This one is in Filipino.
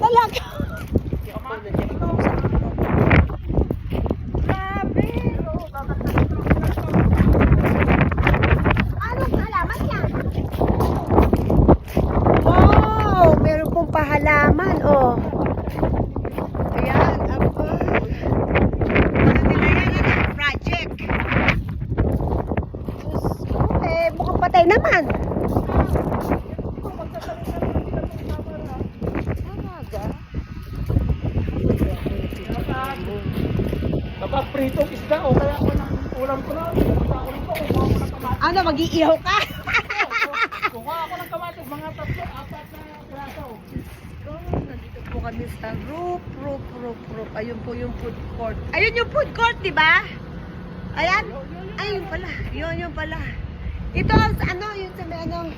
Talaga. Wow, oh, meron pong oh. Ayan, ako. Ano nila ano? project. Diyos ko, eh, naman. Makapritong isda o kaya ako ng ulam ko na. Ano, mag-iihaw ka? Kukuha ako ng kamatis, mga tatlo, apat na piraso. So, nandito po kami sa roof, roof, roof, roof. Ayun po yung food court. Ayun yung food court, di ba? Ayan. Ayun pala. Yun, yun pala. Ito, ang- ano, yun sa may ano,